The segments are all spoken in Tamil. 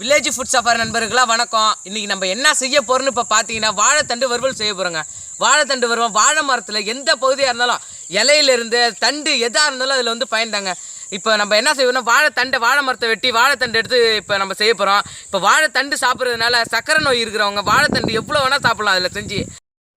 வில்லேஜ் ஃபுட் சஃபாரி நண்பர்களாக வணக்கம். இன்றைக்கி நம்ம என்ன செய்ய போகிறோன்னு இப்போ பார்த்தீங்கன்னா வாழைத்தண்டு வறுவல் செய்ய போகிறோங்க வாழைத்தண்டு வறுவல் வாழை மரத்தில் எந்த பகுதியாக இருந்தாலும் இலையிலேருந்து தண்டு எதாக இருந்தாலும் அதில் வந்து பயன்தாங்க. இப்போ நம்ம என்ன செய்வோம்னா வாழைத்தண்டை வாழை மரத்தை வெட்டி வாழைத்தண்டு எடுத்து இப்போ நம்ம செய்ய போகிறோம் இப்போ வாழைத்தண்டு சாப்பிட்றதுனால சக்கரை நோய் இருக்கிறவங்க வாழைத்தண்டு எவ்வளோ வேணால் சாப்பிட்லாம் அதில் செஞ்சு.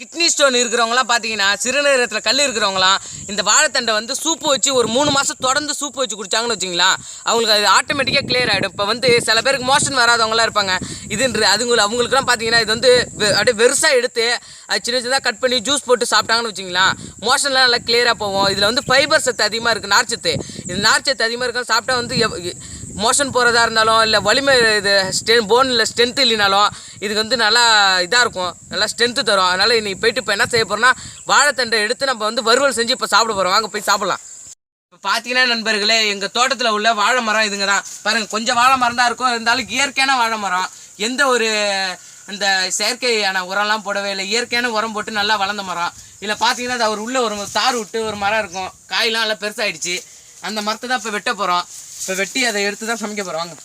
கிட்னி ஸ்டோன் இருக்கிறவங்களாம் பார்த்தீங்கன்னா சிறுநீரகத்தில் கல் இருக்கிறவங்களாம் இந்த வாழைத்தண்டை வந்து சூப்பு வச்சு ஒரு மூணு மாதம் தொடர்ந்து சூப்பு வச்சு குடித்தாங்கன்னு வச்சிங்களா அவங்களுக்கு அது ஆட்டோமேட்டிக்காக கிளியர் ஆகிடும் இப்போ வந்து சில பேருக்கு மோஷன் வராதவங்களாம் இருப்பாங்க. இதுன்ற அதுங்களுக்கு அவங்களுக்குலாம் பார்த்தீங்கன்னா இது வந்து வெ- அப்படியே வெறுசாக எடுத்து அது சின்ன சின்னதாக கட் பண்ணி ஜூஸ் போட்டு சாப்பிட்டாங்கன்னு வச்சிங்களா மோஷன்லாம் நல்லா கிளியராக போவோம் இதில் வந்து ஃபைபர் சத்து அதிகமாக இருக்குது நார்ச்சத்து இது நார்ச்சத்து அதிகமாக இருக்கும் சாப்பிட்டா வந்து மோஷன் போகிறதா இருந்தாலும் இல்லை வலிமை இது ஸ்டெ போனில் ஸ்ட்ரென்த்து இல்லைனாலும் இதுக்கு வந்து நல்லா இதாக இருக்கும். நல்லா ஸ்ட்ரென்த்து தரும். அதனால் இன்னைக்கு போயிட்டு இப்போ என்ன செய்ய போகிறோம்னா வாழைத்தண்டை எடுத்து நம்ம வந்து வறுவல் செஞ்சு இப்போ சாப்பிட போகிறோம் வாங்க போய் சாப்பிடலாம். இப்போ பார்த்தீங்கன்னா நண்பர்களே எங்கள் தோட்டத்தில் உள்ள வாழை மரம் இதுங்க தான் பாருங்கள் கொஞ்சம் வாழை மரம் தான் இருக்கும். இருந்தாலும் இயற்கையான வாழை மரம். எந்த ஒரு அந்த செயற்கையான உரம்லாம் போடவே இல்லை. இயற்கையான உரம் போட்டு நல்லா வளர்ந்த மரம். இதில் பார்த்தீங்கன்னா அது அவர் உள்ளே ஒரு தார் விட்டு ஒரு மரம் இருக்கும். காயெலாம் நல்லா பெருசாகிடுச்சு அந்த மரத்தை தான் இப்போ வெட்ட போகிறோம் இப்போ வெட்டி அதை எடுத்து தான் சமைக்க போகிறோம் வாங்க.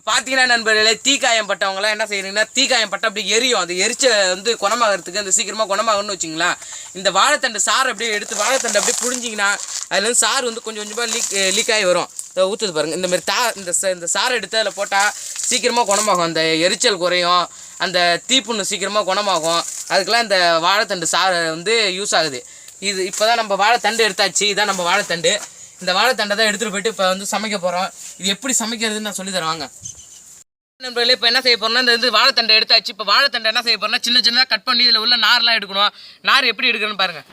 இப்போ பார்த்தீங்கன்னா நண்பர்களே தீக்காயம் பட்டவங்களாம் என்ன செய்யறீங்கன்னா தீக்காயம் பட்ட அப்படி எரியும். அது எரிச்ச வந்து குணமாகறதுக்கு அந்த சீக்கிரமாக குணமாகணும்னு வச்சிங்களா இந்த வாழைத்தண்டு சாறு அப்படியே எடுத்து வாழைத்தண்டு அப்படியே புழிஞ்சிங்கன்னா அதுலேருந்து சாறு வந்து கொஞ்சம் கொஞ்சமாக லீக் லீக் ஆகி வரும். இதை ஊற்றுது பாருங்கள் இந்த மாதிரி தா இந்த ச- இந்த சாறை எடுத்து அதில் போட்டால் சீக்கிரமாக குணமாகும். அந்த எரிச்சல் குறையும். அந்த தீப்புண்ணு சீக்கிரமாக குணமாகும். அதுக்கெல்லாம் இந்த வாழைத்தண்டு சாறு வந்து யூஸ் ஆகுது. இது இப்போ தான் நம்ம வாழைத்தண்டு எடுத்தாச்சு. இதான் நம்ம வாழைத்தண்டு. இந்த வாழைத்தண்டை தான் எடுத்துகிட்டு போயிட்டு இப்போ வந்து சமைக்க போகிறோம் இது எப்படி சமைக்கிறதுன்னு நான் சொல்லி தருவாங்க நண்பர்களே இப்போ என்ன செய்ய போகிறோம்னா இந்த வந்து வாழைத்தண்டை எடுத்தாச்சு. இப்போ வாழைத்தண்டை என்ன செய்ய போகிறோம்னா சின்ன சின்னதாக கட் பண்ணி இதில் உள்ள நார்லாம் எடுக்கணும். நார் எப்படி எடுக்கணும்னு பாருங்கள்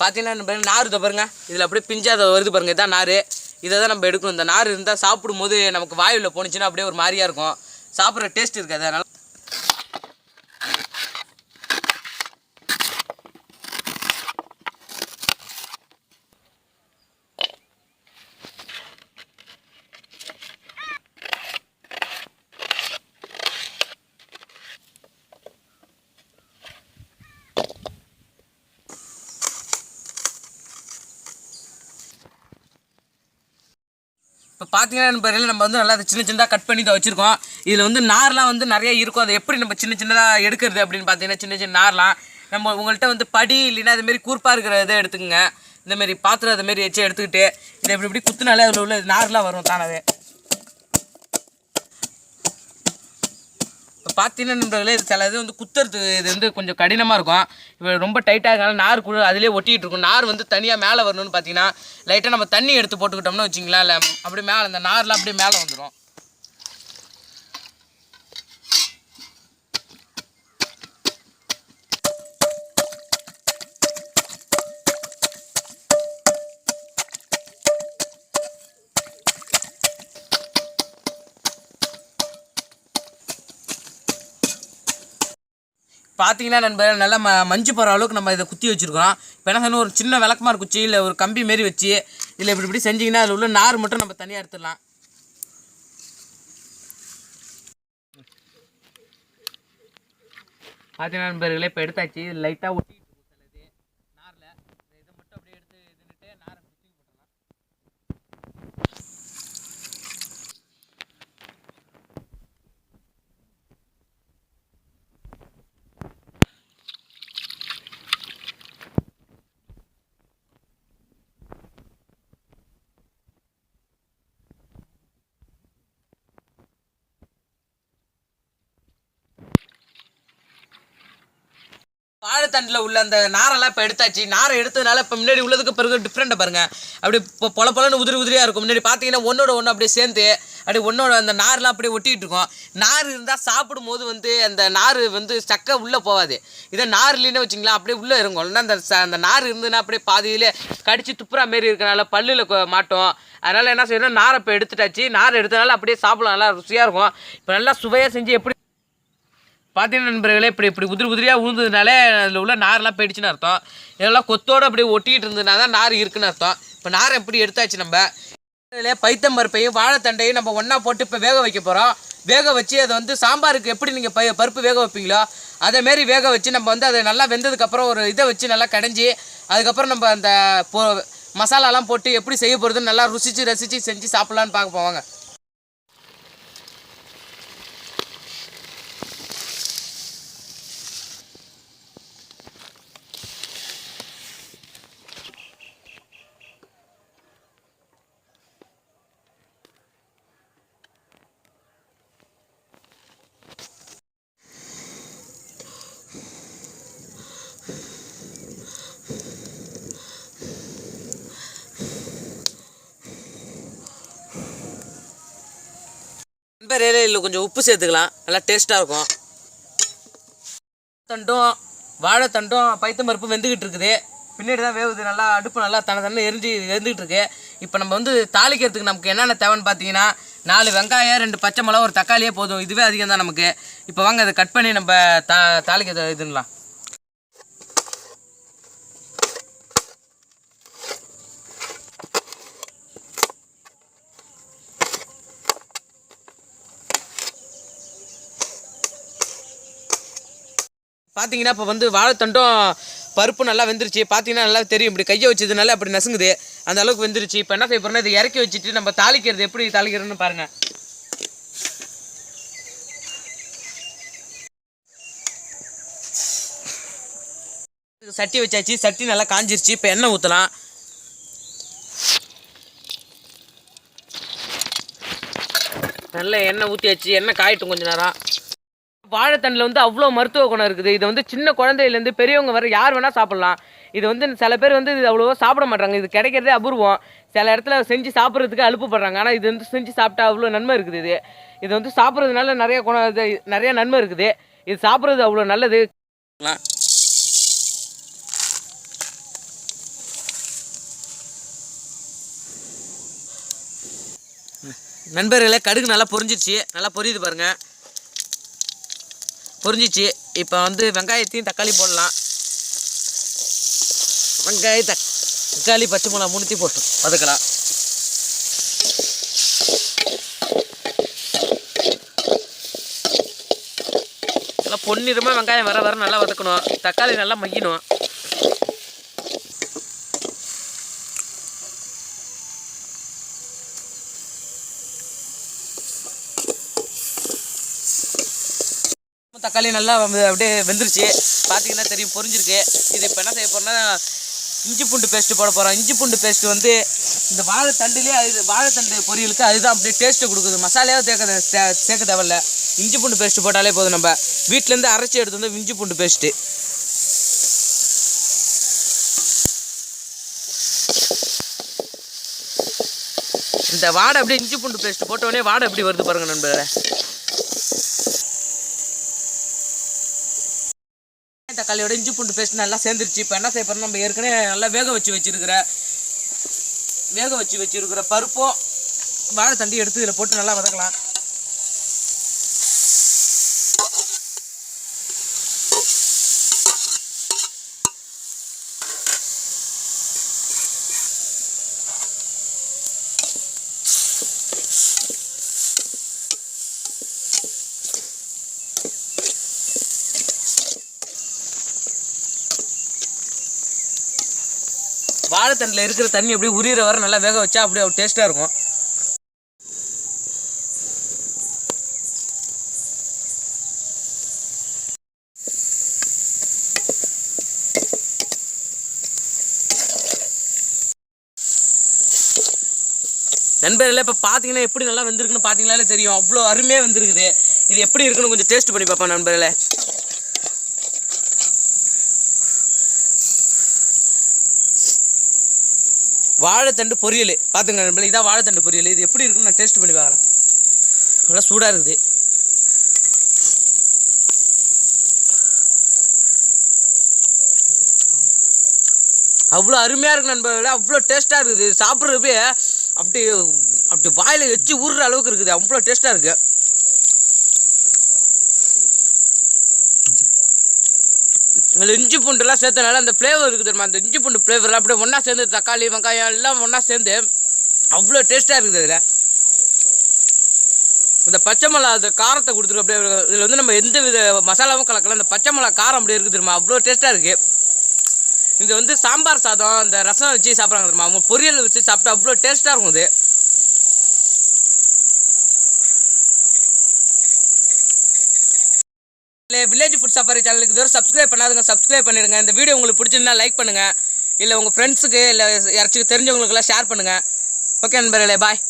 பார்த்தீங்கன்னா நண்பர்களே? நார் இதை பாருங்க. இதில் அப்படியே பிஞ்சாத வருது பாருங்க. இதான் நார். இதை தான் நம்ம எடுக்கணும். இந்த நார் இருந்தால் சாப்பிடும்போது நமக்கு வாயுவில் போணுச்சுன்னா அப்படியே ஒரு மாதிரியா இருக்கும். சாப்பிட்ற டேஸ்ட் இருக்காது அதனால் இப்போ பார்த்தீங்கன்னா நண்பர்களே நம்ம வந்து நல்லா அதை சின்ன சின்னதாக கட் பண்ணி தான் வச்சுருக்கோம். இதில் வந்து நார்லாம் வந்து நிறைய இருக்கும். அதை எப்படி நம்ம சின்ன சின்னதாக எடுக்கிறது அப்படின்னு பார்த்தீங்கன்னா சின்ன சின்ன நார்லாம். நம்ம உங்கள்கிட்ட வந்து படி இல்லைன்னா அதுமாரி கூர்ப்பாக இருக்கிற இதை எடுத்துக்கோங்க. இந்தமாரி பாத்திரம் அதை மாரி வச்சு எடுத்துக்கிட்டு இதை இப்படி இப்படி குத்துனாலே அதில் உள்ள நார்லாம் வரும் தானவே. பார்த்தீங்கன்னா நண்பர்களே இது சில இது வந்து குத்துறது இது வந்து கொஞ்சம் கடினமாக இருக்கும். இப்போ ரொம்ப டைட்டாக இருக்கனால நார் குழு அதிலே ஒட்டிகிட்டு இருக்கும். நார் வந்து தனியாக மேலே வரணும்னு பார்த்தீங்கன்னா லைட்டாக நம்ம தண்ணி எடுத்து போட்டுக்கிட்டோம்னு வச்சிங்களா இல்லை அப்படியே மேலே அந்த நார்லாம் அப்படியே மேலே வந்துடும் பார்த்தீங்கன்னா நண்பர் நல்லா ம மஞ்சு போகிற அளவுக்கு நம்ம இதை குத்தி வச்சுருக்கோம் இப்போ என்ன சொன்னால் ஒரு சின்ன விளக்கமாறு குச்சி இல்லை ஒரு கம்பி மாரி வச்சு இல்லை இப்படி இப்படி செஞ்சிங்கன்னா அதில் உள்ள நார் மட்டும் நம்ம தனியாக எடுத்துடலாம். பார்த்தீங்கன்னா நண்பர்களே இப்போ எடுத்தாச்சு. லைட்டாக ஒட்டி நாரில் இதை மட்டும் அப்படியே எடுத்து இதுன்னுட்டு நாரை தூக்கி போட்டுடலாம் தண்டில் உள்ள அந்த நாரெல்லாம் இப்போ எடுத்தாச்சு. நாரை எடுத்ததுனால இப்போ முன்னாடி உள்ளதுக்கு பிறகு டிஃப்ரெண்ட்டை பாருங்கள் அப்படி இப்போ பொல பொலன்னு உதிரி உதிரியாக இருக்கும். முன்னாடி பார்த்தீங்கன்னா ஒன்றோட ஒன்று அப்படியே சேர்ந்து அப்படி ஒன்றோட அந்த நார்லாம் அப்படியே ஒட்டிக்கிட்டு இருக்கும். நார் இருந்தால் சாப்பிடும்போது வந்து அந்த நார் வந்து சக்கை உள்ளே போகாது. இதே நார் இல்லைன்னு வச்சிங்களா அப்படியே உள்ளே இருக்கும் இல்லைன்னா அந்த ச- அந்த நார் இருந்ததுன்னா அப்படியே பாதியிலே கடிச்சு துப்புரா மாரி இருக்கனால பல்லில் மாட்டோம். அதனால் என்ன செய்யணும்? நாரை இப்போ எடுத்துட்டாச்சு. நார் எடுத்தனால அப்படியே சாப்பிடலாம். நல்லா ருசியாக இருக்கும். இப்போ நல்லா சுவையாக செஞ்சு எப்படி பார்த்தீங்கன்னா நண்பர்களே இப்படி இப்படி உதிரி உதிரியாக உழுந்ததுனாலே அதில் உள்ள நார்லாம் போயிடுச்சுன்னு அர்த்தம். இதெல்லாம் கொத்தோடு அப்படியே ஒட்டிக்கிட்டு இருந்ததுனால தான் நார் இருக்குன்னு அர்த்தம். இப்போ நார் எப்படி எடுத்தாச்சு நம்ம? இதில் பைத்தம்பருப்பையும் வாழைத்தண்டையும் நம்ம ஒன்றா போட்டு இப்போ வேக வைக்க போகிறோம் வேக வச்சு அதை வந்து சாம்பாருக்கு எப்படி நீங்கள் ப பருப்பு வேக வைப்பீங்களோ அதேமாரி வேக வச்சு நம்ம வந்து அதை நல்லா வெந்ததுக்கப்புறம் ஒரு இதை வச்சு நல்லா கடைஞ்சி அதுக்கப்புறம் நம்ம அந்த போ மசாலாலாம் போட்டு எப்படி செய்ய போகிறதுன்னு நல்லா ருசித்து ரசித்து செஞ்சு சாப்பிட்லான்னு பார்க்க போவாங்க. நண்பர் இதில் கொஞ்சம் உப்பு சேர்த்துக்கலாம். நல்லா டேஸ்ட்டாக இருக்கும். தண்டும் வாழைத்தண்டும் பைத்தம் பருப்பு வெந்துக்கிட்டு இருக்குது. பின்னாடி தான் வேவுது நல்லா அடுப்பு நல்லா தன தன எரிஞ்சு வெந்துக்கிட்டு இருக்கு. இப்போ நம்ம வந்து தாளிக்கிறதுக்கு நமக்கு என்னென்ன தேவைன்னு பார்த்தீங்கன்னா நாலு வெங்காயம் ரெண்டு பச்சை மிளகா ஒரு தக்காளியே போதும். இதுவே அதிகம் தான் நமக்கு. இப்போ வாங்க அதை கட் பண்ணி நம்ம தா தாளிக்க இதுலாம் பார்த்தீங்கன்னா இப்போ வந்து வாழைத்தண்டும் பருப்பு நல்லா வெந்துருச்சு. பார்த்தீங்கன்னா நல்லா தெரியும். இப்படி கையை வச்சதுனால அப்படி நசுங்குது. அந்த அளவுக்கு வெந்துருச்சு. இப்போ என்ன செய்ய போறோம்னா இதை இறக்கி வச்சுட்டு நம்ம தாளிக்கிறது எப்படி தாளிக்கிறதுன்னு பாருங்க. சட்டி வச்சாச்சு. சட்டி நல்லா காஞ்சிருச்சு. இப்போ எண்ணெய் ஊற்றலாம் நல்ல எண்ணெய் ஊற்றியாச்சு எண்ணெய் காயட்டும் கொஞ்ச நேரம். வாழைத்தண்டில் வந்து அவ்வளோ மருத்துவ குணம் இருக்குது. இது வந்து சின்ன குழந்தையிலேருந்து பெரியவங்க வர யார் வேணால் சாப்பிட்லாம். இது வந்து சில பேர் வந்து இது அவ்வளோவா சாப்பிட மாட்டாங்க இது கிடைக்கிறதே அபூர்வம். சில இடத்துல செஞ்சு சாப்பிட்றதுக்கு அழுப்புப்படுறாங்க ஆனால் இது வந்து செஞ்சு சாப்பிட்டா அவ்வளோ நன்மை இருக்குது இது. இது வந்து சாப்பிட்றதுனால நிறைய குணம் இது நிறைய நன்மை இருக்குது. இது சாப்பிட்றது அவ்வளோ நல்லது. நண்பர்களே கடுகு நல்லா பொரிஞ்சிச்சு நல்லா பொரியுது பாருங்கள் பொரிஞ்சிச்சு. இப்போ வந்து வெங்காயத்தையும் தக்காளி போடலாம். வெங்காய தக் தக்காளி பச்சை மிளகா மூணுத்தையும் போட்டு வதக்கலாம். நல்லா பொன்னிறமாக வெங்காயம் வர வர நல்லா வதக்கணும். தக்காளி நல்லா மய்யணும் தக்காளி நல்லா அப்படியே வெந்துருச்சு. பார்த்தீங்கன்னா தெரியும் பொரிஞ்சிருக்கு. இது இப்போ என்ன செய்ய போகிறோன்னா இஞ்சி பூண்டு பேஸ்ட்டு போட போகிறோம் இஞ்சி பூண்டு பேஸ்ட்டு வந்து இந்த வாழைத்தண்டுலேயே அது வாழைத்தண்டு பொரியலுக்கு அதுதான் அப்படியே டேஸ்ட்டு கொடுக்குது. மசாலையாக தேக்க தே- சேர்க்க தேவையில்ல. இஞ்சி பூண்டு பேஸ்ட்டு போட்டாலே போதும் நம்ம. வீட்டிலேருந்து அரைச்சி எடுத்து வந்து இஞ்சி பூண்டு பேஸ்ட்டு இந்த வாடை அப்படியே இஞ்சி பூண்டு பேஸ்ட் போட்டோடனே வாடை எப்படி வருது பாருங்கள் நண்பர்களே. தக்காளியோட இஞ்சி பூண்டு பேஸ்ட் நல்லா சேர்ந்துருச்சு. இப்போ என்ன செய்ய நம்ம ஏற்கனவே நல்லா வேக வச்சு வச்சிருக்கிற வேக வச்சு வச்சிருக்கிற பருப்பும் வாழைத்தண்டி எடுத்து இதில் போட்டு நல்லா வதக்கலாம். வாழைத்தண்டில் இருக்கிற தண்ணி அப்படியே உரியிற வர நல்லா வேக வச்சா அப்படியே டேஸ்ட்டாக இருக்கும். நண்பர்களே இப்போ பார்த்தீங்கன்னா எப்படி நல்லா வந்திருக்குன்னு பார்த்தீங்களாலே தெரியும். அவ்வளோ அருமையாக வந்திருக்குது. இது எப்படி இருக்குன்னு கொஞ்சம் டேஸ்ட் பண்ணி பார்ப்பேன் நண்பர்களே. வாழைத்தண்டு பொரியல். பார்த்துங்க நண்பர்களே இதான் வாழைத்தண்டு பொரியல். இது எப்படி இருக்குன்னு நான் டேஸ்ட் பண்ணி பார்க்குறேன். நல்லா சூடாக இருக்குது. அவ்வளோ அருமையாக இருக்குது நண்பர்களே அவ்வளோ டேஸ்ட்டாக இருக்குது. சாப்பிட்றப்பே அப்படி அப்படி வாயில் வச்சு ஊறுற அளவுக்கு இருக்குது. அவ்வளோ டேஸ்ட்டாக இருக்குது அதில் இஞ்சி பூண்டுலாம் சேர்த்தனால அந்த ஃப்ளேவர் இருக்குது தெரியுமா? அந்த இஞ்சி பூண்டு ஃப்ளேவர்லாம் அப்படியே ஒன்றா சேர்ந்து தக்காளி வெங்காயம் எல்லாம் ஒன்றா சேர்ந்து அவ்வளோ டேஸ்ட்டாக இருக்குது அதில். இந்த பச்சை மிளகா அந்த காரத்தை கொடுத்துருக்கு அப்படியே இதில் வந்து நம்ம எந்த வித மசாலாவும் கலக்கல. அந்த பச்சை மிளகா காரம் அப்படியே இருக்குது தெரியுமா? அவ்வளோ டேஸ்ட்டாக இருக்குது இது வந்து சாம்பார் சாதம் அந்த ரசம் வச்சு சாப்பிட்றாங்க தெரியுமா? அவங்க பொரியல் வச்சு சாப்பிட்டா அவ்வளோ டேஸ்ட்டாக இருக்கும் இது வில்லேஜ் ஃபுட் சஃபாரி சேனலுக்கு இதுவரை சப்ஸ்கிரைப் பண்ணாதுங்க சப்ஸ்கிரைப் பண்ணிடுங்க. இந்த வீடியோ உங்களுக்கு பிடிச்சிருந்தா லைக் பண்ணுங்கள் இல்லை உங்கள் ஃப்ரெண்ட்ஸுக்கு இல்லை யாராச்சும் தெரிஞ்சவங்களுக்கெல்லாம் ஷேர் பண்ணுங்கள் ஓகே நண்பர்களே பாய்